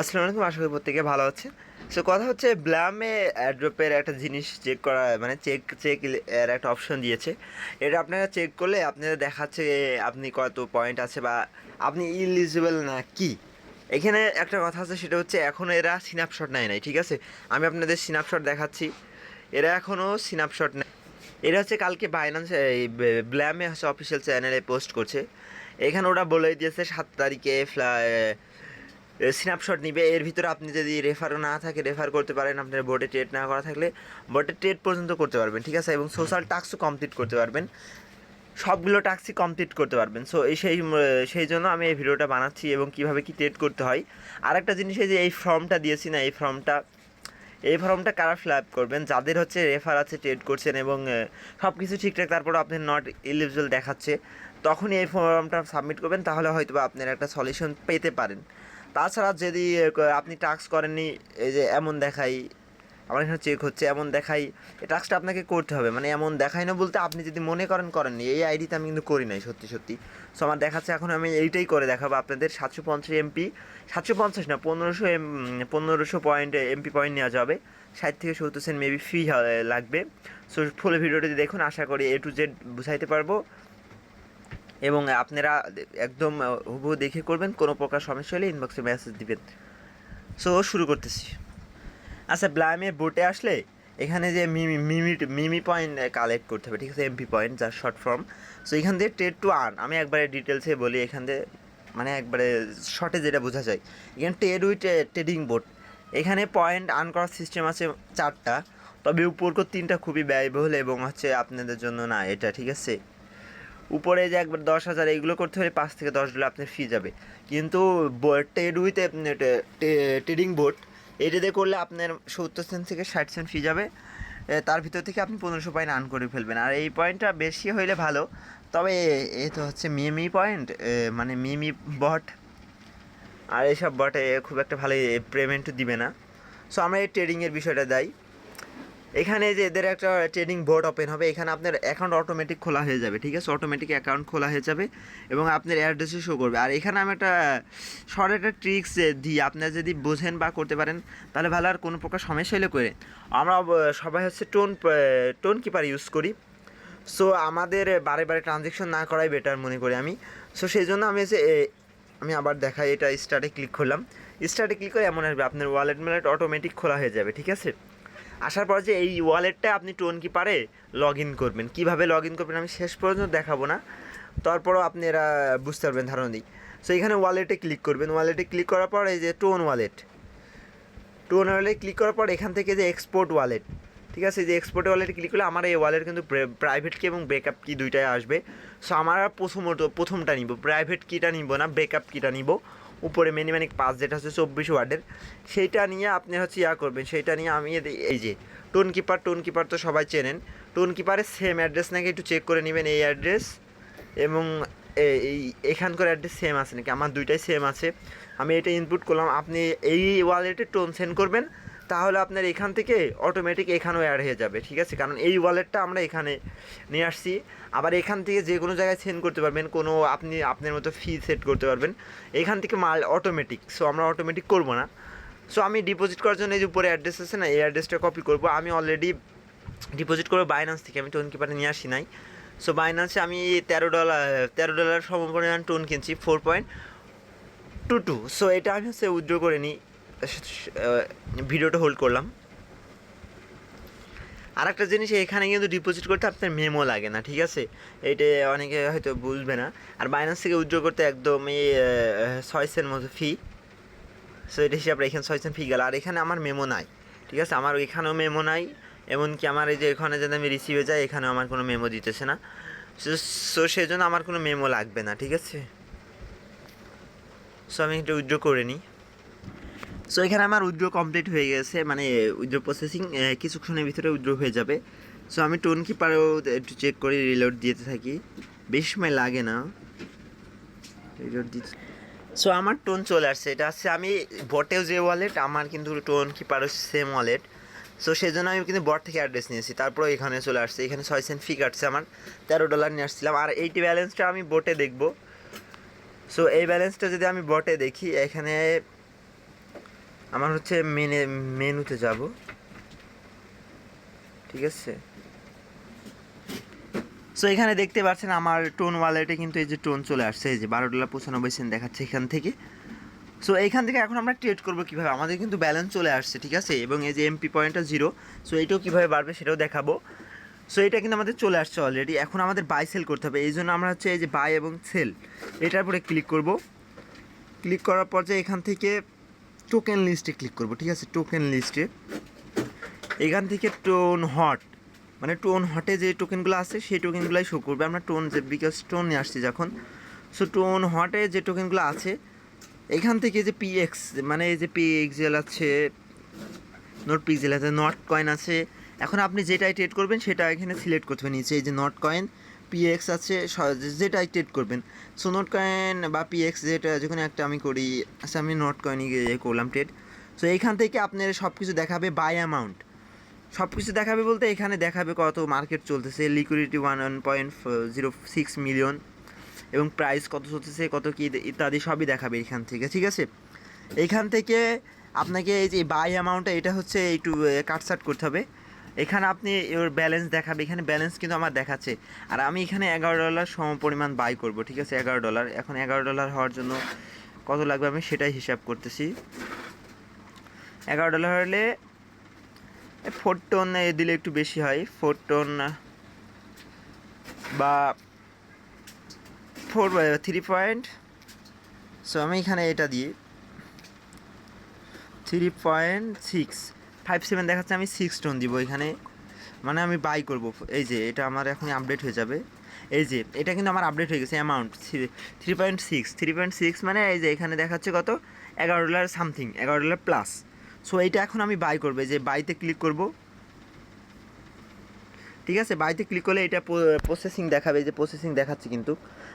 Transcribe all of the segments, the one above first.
আসসালামু আলাইকুম, আশা করি প্রত্যেকে ভালো আছে সো কথা হচ্ছে ব্ল্যামে অ্যাড্রপের একটা জিনিস চেক করা মানে চেক চেক এর একটা অপশন দিয়েছে। এটা আপনারা চেক করলে আপনাদের দেখাচ্ছে আপনি কত পয়েন্ট আছে বা আপনি ইলিজিবল না কি। এখানে একটা কথা আছে, সেটা হচ্ছে এখনও এরা সিনাপশট নেয় নাই, ঠিক আছে? আমি আপনাদের সিনাপশট দেখাচ্ছি। এরা এখনও সিনাপশট নেয়। এটা হচ্ছে কালকে বাইনান্স এই ব্ল্যামে হচ্ছে অফিসিয়াল চ্যানেলে পোস্ট করছে। এখানে ওরা বলে দিয়েছে, সাত তারিখে ফ্লা স্ন্যাপশট নিবে। এর ভিতরে আপনি যদি রেফারও না থাকে রেফার করতে পারেন আপনার বোর্ডে ট্রেড না করা থাকলে বোর্ডে ট্রেড পর্যন্ত করতে পারবেন, ঠিক আছে? এবং সোশ্যাল টাস্কও কমপ্লিট করতে পারবেন। সবগুলো টাস্কই কমপ্লিট করতে পারবেন। সো এই সেই সেই জন্য আমি এই ভিডিওটা বানাচ্ছি এবং কীভাবে কি ট্রেড করতে হয়। আরেকটা জিনিস এই যে, এই ফর্মটা দিয়েছি না, এই ফর্মটা এই ফর্মটা কারা ফিল আপ করবেন? যাদের হচ্ছে রেফার আছে ট্রেড করছেন এবং সব কিছু ঠিকঠাক, তারপর আপনি নট ইলিজিবল দেখাচ্ছে, তখনই এই ফর্মটা সাবমিট করবেন, তাহলে হয়তো আপনার একটা সলিউশন পেতে পারেন। তাছাড়া যদি আপনি টাস্ক করেননি, এই যে এমন দেখাই, আমার এখানে চেক হচ্ছে, এমন দেখাই, এই টাস্কটা আপনাকে করতে হবে। মানে এমন দেখাই না বলতে আপনি যদি মনে করেন, করেননি। এই আইডিতে আমি কিন্তু করি নাই, সত্যি সত্যি। সো আমার দেখাচ্ছে, এখন আমি এইটাই করে দেখাবো আপনাদের, সাতশো পঞ্চাশ এমপি সাতশো পঞ্চাশ না, পনেরোশো এম পনেরোশো পয়েন্ট এমপি পয়েন্ট নেওয়া যাবে। ষাট থেকে সত্তর সেন্ট মেবি ফি লাগবে। সো ফুল ভিডিওটি দেখুন, আশা করি এ টু জেড বুঝাইতে পারব। এবং আপনারা একদম হুবহু দেখে করবেন, কোনো প্রকার সমস্যা হলে ইনবক্সে মেসেজ দিবেন। সো শুরু করতেছি। আচ্ছা ব্লাইমের বোটে আসলে এখানে যে মিমি মিমি মিমি পয়েন্ট কালেক্ট করতে হবে, ঠিক আছে? এমপি পয়েন্ট যার শর্ট ফর্ম সো এখান থেকে ট্রেড টু আর্ন আমি একবারে ডিটেলসে বলি, এখান থেকে মানে একবারে শর্টে যেটা বোঝা যায়। এখানে ট্রেড উইথ ট্রেডিং বোট এখানে পয়েন্ট আর্ন করার সিস্টেম আছে চারটা, তবে উপরকর তিনটা খুবই ব্যয়বহুল এবং হচ্ছে আপনাদের জন্য না এটা, ঠিক আছে? উপরে যে একবার দশ হাজার এইগুলো করতে হলে পাঁচ থেকে দশ ডলার আপনার ফি যাবে। কিন্তু ট্রেড উইথ ট্রেডিং বোট এটাতে করলে আপনার সত্তর সেন্ট থেকে ষাট সেন্ট ফি যাবে। তার ভিতর থেকে আপনি পনেরোশো পয়েন্ট আর্ন করে ফেলবেন। আর এই পয়েন্টটা বেশি হইলে ভালো। তবে এ তো হচ্ছে মিমি পয়েন্ট মানে মিমি বট আর এইসব বটে খুব একটা ভালো পেমেন্ট দিবে না। সো আমরা এই ট্রেডিংয়ের বিষয়টা দেয় এখানে যে এদের একটা ট্রেডিং বোর্ড ওপেন হবে, এখানে আপনার অ্যাকাউন্ট অটোমেটিক খোলা হয়ে যাবে, ঠিক আছে? অটোমেটিক অ্যাকাউন্ট খোলা হয়ে যাবে এবং আপনার অ্যাড্রেসও শো করবে। আর এখানে আমি একটা শর্ট একটা ট্রিক্স দিই, আপনারা যদি বোঝেন বা করতে পারেন, তাহলে ভালো, আর কোনো প্রকার সমস্যা হলে করে আমরা সবাই হচ্ছে টোন টোন কিপার ইউজ করি। সো আমাদের বারে বারে ট্রানজেকশন না করাই বেটার মনে করি আমি। সো সেই জন্য আমি হচ্ছে আমি আবার দেখাই, এটা স্টার্টে ক্লিক করলাম। স্টার্টে ক্লিক করে এমন আসবে, আপনার ওয়ালেট ম্যালেট অটোমেটিক খোলা হয়ে যাবে, ঠিক আছে? আসার পর যে এই ওয়ালেটটা আপনি টোন কিপারে লগ ইন করবেন। কীভাবে লগ ইন করবেন আমি শেষ পর্যন্ত দেখাবো না। তারপরও আপনি এরা বুঝতে পারবেন ধারণা দিই। সো এখানে ওয়ালেটে ক্লিক করবেন। ওয়ালেটে ক্লিক করার পর এই যে Ton wallet Ton wallet click করার পর এখান থেকে যে এক্সপোর্ট ওয়ালেট ঠিক আছে? যে এক্সপোর্ট ওয়ালেটে ক্লিক করলে আমার এই ওয়ালেট কিন্তু প্রাইভেট কি এবং ব্রেকআপ কি দুইটাই আসবে। সো আমার প্রথমত, প্রথমটা নিব। প্রাইভেট কিটা নিব না ব্রেকআপ কিটা নিব। উপরে মিনিমানিক পাঁচ যেটা হচ্ছে চব্বিশ ওয়ার্ডের, সেইটা নিয়ে আপনি হচ্ছে ইয়া করবেন, সেইটা নিয়ে আমি এই- যে টোন কিপার টোন কিপার তো সবাই চেনেন। টোন কিপারের সেম অ্যাড্রেস নাকি একটু চেক করে নেবেন এই অ্যাড্রেস এবং এই এখানকার অ্যাড্রেস সেম আছে নাকি? আমার দুইটাই সেম আছে। আমি এটা ইনপুট করলাম, আপনি এই ওয়ালেটে টোন সেন্ড করবেন তাহলে আপনার এখান থেকে অটোমেটিক এখানেও অ্যাড হয়ে যাবে, ঠিক আছে? কারণ এই ওয়ালেটটা আমরা এখানে নিয়ে আসছি। আবার এখান থেকে যে কোনো জায়গায় সেন্ড করতে পারবেন, কোনো আপনি, আপনার মতো ফি সেট করতে পারবেন। এখান থেকে মাল অটোমেটিক সো আমরা অটোমেটিক করব না। সো আমি ডিপোজিট করার জন্য এই যে উপরে অ্যাড্রেস আছে না, এই অ্যাড্রেসটা কপি করব। আমি অলরেডি ডিপোজিট করব বাইন্যান্স থেকে, আমি টোন কিপারে নিয়ে আসি নাই। সো বাইন্যান্সে আমি তেরো ডলার তেরো ডলার সমপরিমাণ টোন কিনছি four point two two so এটা আমি হচ্ছে উইথড্র করে নিই। ভিডিওটা হোল্ড করলাম। আর একটা জিনিস এখানে কিন্তু ডিপোজিট করতে আপনার মেমো লাগে না ঠিক আছে? এইটা অনেকে হয়তো বুঝবে না। আর বাইন্যান্স থেকে উইথড্র করতে একদমই আহ, ছয় সেন্ট মতো ফি সো এটা হিসাবে এখানে ছয় সেন্ট ফি গেল। আর এখানে আমার মেমো নাই ঠিক আছে? আমার এখানেও মেমো নাই এমনকি আমার এই যে এখানে যদি আমি রিসিভে যাই এখানেও আমার কোনো মেমো দিতেছে না। সো সেই জন্য আমার কোনো মেমো লাগবে না ঠিক আছে? সো আমি এটা উইথড্র করে নিই। সো এখানে আমার উইথড্র কমপ্লিট হয়ে গেছে মানে উইড্রো প্রসেসিং কিছুক্ষণের ভিতরে উইথড্র হয়ে যাবে। সো আমি টোন কিপারেও একটু চেক করে রিলোড দিতে থাকি। বেশি সময় লাগে না। রিলোড দিতে সো আমার টোন চলে আসছে। এটা হচ্ছে আমি বটেও যে ওয়ালেট আমার কিন্তু টোন কিপারও সেম ওয়ালেট সো সেই জন্য আমি কিন্তু বট থেকে অ্যাড্রেস নিয়েছি। তারপর এখানে চলে আসছে। এখানে ছয় সেন্ট ফি কাটছে আমার। তেরো ডলার নিয়ে আসছিলাম। আর এইটি ব্যালেন্সটা আমি বোটে দেখব। সো এই ব্যালেন্সটা যদি আমি বটে দেখি, এখানে আমার হচ্ছে মেনে মেনুতে যাব। ঠিক আছে? সো এখানে দেখতে পাচ্ছেন আমার টোন ওয়ালেটে কিন্তু এই যে টোন চলে আসছে, এই যে বারো ডলার পঁচানব্বই সেন্ট দেখাচ্ছে এখান থেকে। সো এইখান থেকে এখন আমরা ট্রেড করব কীভাবে? আমাদের কিন্তু ব্যালেন্স চলে আসছে, ঠিক আছে? এবং এই যে এমপি পয়েন্টটা জিরো সো এইটাও কীভাবে বাড়বে সেটাও দেখাবো। সো এটা কিন্তু আমাদের চলে আসছে অলরেডি এখন আমাদের বাই সেল করতে হবে। এই জন্য আমরা হচ্ছে এই যে বাই এবং সেল এটার উপরে ক্লিক করব। ক্লিক করার পর যে এখান থেকে টোকেন লিস্টে ক্লিক করব, ঠিক আছে? টোকেন লিস্টে এখান থেকে টোন হট মানে টোন হটে যে টোকেনগুলো আছে, সেই টোকেনগুলোই শো করবে। আমরা টোন যে বিকজ টোন নিয়ে আসছি যখন। সো টোন হটে যে টোকেনগুলো আছে, এখান থেকে যে পিএক্স মানে এই যে পিএক্সেল আছে নোট পিক্সেল আছে নট কয়েন আছে, এখন আপনি যেটাই ট্রেড করবেন, সেটা এখানে সিলেক্ট করতে হবে নিচে। এই যে নট কয়েন পিএক্স আছে যেটা ট্রেড করবেন। সো নোট কয়েন বা পিএক্স যেটা যখন একটা আমি করি। আচ্ছা আমি নট কয়েনই করলাম ট্রেড সো এইখান থেকে আপনার সব কিছু দেখাবে বাই অ্যামাউন্ট সব কিছু দেখাবে বলতে এখানে দেখাবে কত মার্কেট চলতেছে। Liquidity one one point zero six million এবং প্রাইস কত চলতেছে, কত কী ইত্যাদি সবই দেখাবে এখান থেকে, ঠিক আছে? এইখান থেকে আপনাকে এই যে বাই অ্যামাউন্টটা এটা হচ্ছে একটু কাটসাট করতে হবে। এখানে আপনি ওর ব্যালেন্স দেখাবে, এখানে ব্যালেন্স কিন্তু আমার দেখাচ্ছে। আর আমি এখানে এগারো ডলার সম পরিমাণ বাই করব, ঠিক আছে? এগারো ডলার এখন এগারো ডলার হওয়ার জন্য কত লাগবে আমি সেটাই হিসাব করতেছি। এগারো ডলার হলে ফোর টন দিলে একটু বেশি হয়। ফোর টন বা ফোর থ্রি পয়েন্ট সো আমি এখানে এটা দিই। Three point six five seven দেখাচ্ছে, আমি সিক্স টোন দিব এখানে। মানে আমি বাই করব। এই যে, এটা আমার এখন আপডেট হয়ে যাবে। এই যে, এটা কিন্তু আমার আপডেট হয়ে গেছে amount three point six three point six মানে এই যে, এখানে দেখাচ্ছে কত? এগারো ডলার সামথিং এগারো ডলার প্লাস সো এইটা এখন আমি বাই করব। যে বাইতে ক্লিক করব। ঠিক আছে? বাইতে ক্লিক করলে এটা প্রসেসিং দেখাবে। যে প্রসেসিং দেখাচ্ছে কিন্তু।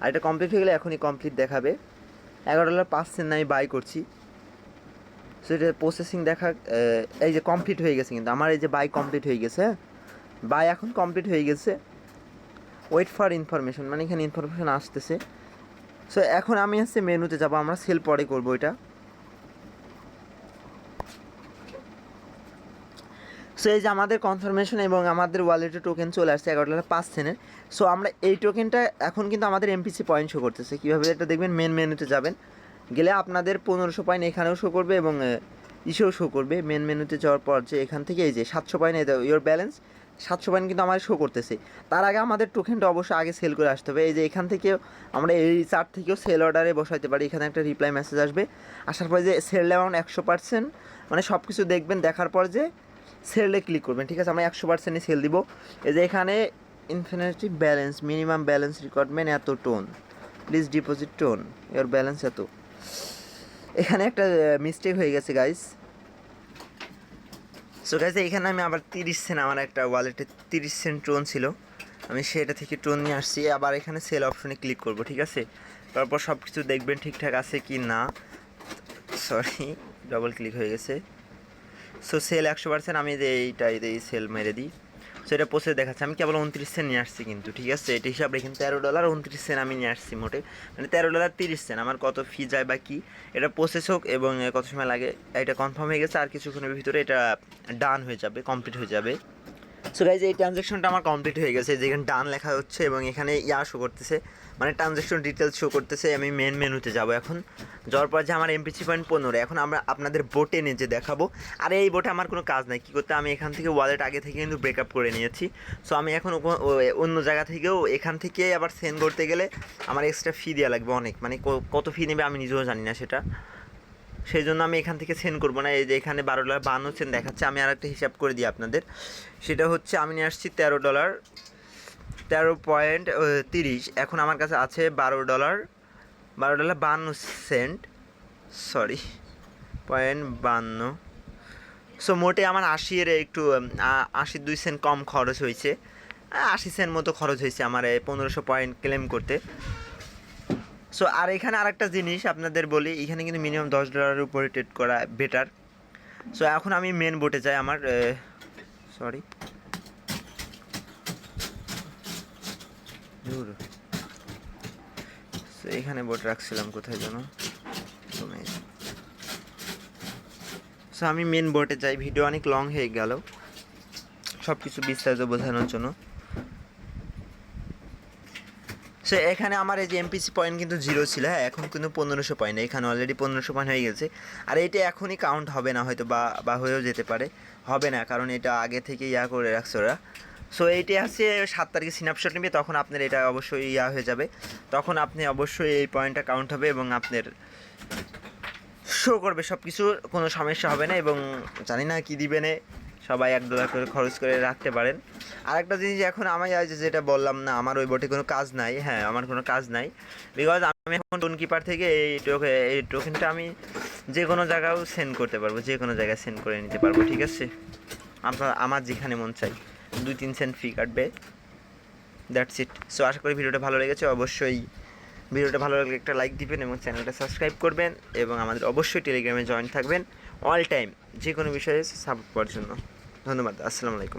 আর এটা কমপ্লিট হয়ে গেলে এখনই কমপ্লিট দেখাবে। এগারো ডলার পাঁচ সেন্ট আমি বাই করছি। সো এটা প্রসেসিং দেখা এই যে কমপ্লিট হয়ে গেছে কিন্তু। আমার এই যে বাই কমপ্লিট হয়ে গেছে হ্যাঁ? বাই এখন কমপ্লিট হয়ে গেছে। ওয়েট ফর ইনফরমেশন মানে এখানে ইনফরমেশন আসতেছে। সো এখন আমি হচ্ছে মেনুতে যাব, আমরা সেল পরে করব এটা। সো এই যে আমাদের কনফার্মেশন এবং আমাদের ওয়ালেটে টোকেন চলে আসছে এগারো ডলার পাঁচ সেন্টের সো আমরা এই টোকেনটা এখন কিন্তু আমাদের এমপিসি পয়েন্ট শো করতেছে। কীভাবে এটা দেখবেন মেন মেনুতে যাবেন। গেলে আপনাদের পনেরোশো পয়েন্ট এখানেও শো করবে এবং ইসেও শো করবে। মেন মেনুতে যাওয়ার পর যে এখান থেকে এই যে সাতশো পয়েন্ট ইয়োর ব্যালেন্স সাতশো পয়েন্ট কিন্তু আমার শো করতেছে। তার আগে আমাদের টোকেনটা অবশ্যই আগে সেল করে আসতে হবে। এই যে এখান থেকে আমরা এই চার্ট থেকেও সেল অর্ডারে বসাইতে পারি। এখানে একটা রিপ্লাই মেসেজ আসবে। আসার পরে যে সেল অ্যামাউন্ট একশো পার্সেন্ট মানে সব কিছু দেখবেন, দেখার পর যে সেলে ক্লিক করবেন। ঠিক আছে, আমরা একশো পার্সেন্টই সেল দিব। এই যে এখানে infinity balance minimum balance requirement এত টোন প্লিজ ডিপোজিট টোন এর ব্যালেন্স এত। এখানে একটা মিস্টেক হয়ে গেছে গাইস সো গাইজ এখানে আমি আবার তিরিশ সেন্ট আমার একটা ওয়ালেটে তিরিশ সেন্ট টোন ছিল। আমি সেটা থেকে টোন নিয়ে আসছি। আবার এখানে সেল অপশনে ক্লিক করব, ঠিক আছে? তারপর সব কিছু দেখবেন ঠিকঠাক আছে কি না। সরি ডবল ক্লিক হয়ে গেছে। সো সেল একশো পার্সেন্ট আমি যে এইটা এই সেল মেরে দিই। সো এটা প্রসেস দেখাচ্ছে। আমি কেবল উনত্রিশ সেন্ট নিয়ে আসছি কিন্তু, ঠিক আছে? এটি হিসাব রেখে তেরো ডলার উনত্রিশ সেন্ট আমি নিয়ে আসছি মোটে। মানে তেরো ডলার তিরিশ সেন্ট আমার কত ফি যায় বা কী? এটা প্রসেস হোক এবং কত সময় লাগে, এটা কনফার্ম হয়ে গেছে। আর কিছুক্ষণের ভিতরে এটা ডান হয়ে যাবে কমপ্লিট হয়ে যাবে। সো গাইজ এই ট্রানজ্যাকশনটা আমার কমপ্লিট হয়ে গেছে। যেখানে ডান লেখা হচ্ছে এবং এখানে ইয়া শো করতেছে। মানে ট্রানজ্যাকশন ডিটেলস শো করতেছে। আমি মেন মেনুতে যাব এখন। যাওয়ার পর যে আমার এমপিসি পয়েন্ট পনেরো। এখন আমরা আপনাদের বোটে নিয়ে দেখাবো। আর এই বোটে আমার কোনো কাজ নাই। কী করতে আমি এখান থেকে ওয়ালেট আগে থেকে কিন্তু ব্রেকআপ করে নিয়েছি। সো আমি এখন অন্য জায়গা থেকেও এখান থেকে আবার সেন্ড করতে গেলে আমার এক্সট্রা ফি দেওয়া লাগবে অনেক। মানে কত ফি নেবে আমি নিজেও জানি না সেটা। সেই জন্য আমি এখান থেকে সেন্ড করব না। এই যে এখানে বারো ডলার বান্ন সেন্ট দেখাচ্ছে, আমি আর একটা হিসাব করে দিই আপনাদের। সেটা হচ্ছে, আমি নিয়ে আসছি তেরো ডলার, তেরো পয়েন্ট তিরিশ। এখন আমার কাছে আছে বারো ডলার বারো ডলার বান্ন সেন্ট সরি পয়েন্ট বান্ন সো মোটে আমার আশি এর একটু আশি দুই সেন্ট কম খরচ হয়েছে। আশি সেন্ট মতো খরচ হয়েছে আমার এই পনেরোশো পয়েন্ট ক্লেম করতে। সো আর এখানে আরেকটা জিনিস আপনাদের বলি, এখানে কিন্তু মিনিমাম দশ ডলারের উপরে ট্রেড করা বেটার সো এখন আমি মেন বোটে যাই আমার সরি এখানে বোট রাখছিলাম কোথায় যেন? সো আমি মেন বোটে যাই। ভিডিও অনেক লং হয়ে গেল। সব কিছু বিস্তারিত বোঝানোর জন্য। সে এখানে আমার এই যে এমপিসি পয়েন্ট কিন্তু জিরো ছিল হ্যাঁ এখন কিন্তু পনেরোশো পয়েন্ট এখানে অলরেডি পনেরোশো পয়েন্ট হয়ে গেছে। আর এটা এখনই কাউন্ট হবে না, হয়তো বা বা হয়েও যেতে পারে। হবে না, কারণ এটা আগে থেকে ইয়া করে রাখছে ওরা। সো এইটা আছে সাত তারিখে স্ন্যাপশট নেবে, তখন আপনার এটা অবশ্যই ইয়া হয়ে যাবে। তখন আপনি অবশ্যই এই পয়েন্টটা কাউন্ট হবে এবং আপনার শো করবে। সব কিছু কোনো সমস্যা হবে না এবং জানি না কী দিবে না। সবাই এক ডলার করে খরচ করে রাখতে পারেন। আরেকটা জিনিস এখন আমি যেটা বললাম, না, আমার ওই বোটে কোনো কাজ নাই হ্যাঁ আমার কোনো কাজ নাই। বিকজ আমি এখন টোন কিপার থেকে এই টোকে এই টোকেনটা আমি যে কোনো জায়গাও সেন্ড করতে পারব, যে কোনো জায়গায় সেন্ড করে নিতে পারব, ঠিক আছে? আপনার আমার যেখানে মন চাই, দুই তিন সেন্ট ফি কাটবে। দ্যাটস ইট সো আশা করি ভিডিওটা ভালো লেগেছে, অবশ্যই ভিডিওটা ভালো লাগলে একটা লাইক দিবেন এবং চ্যানেলটা সাবস্ক্রাইব করবেন এবং আমাদের অবশ্যই টেলিগ্রামে জয়েন থাকবেন অল টাইম যে কোনো বিষয়ে সাপোর্ট করার জন্য। ধন্যবাদ, আসসালামু আলাইকুম।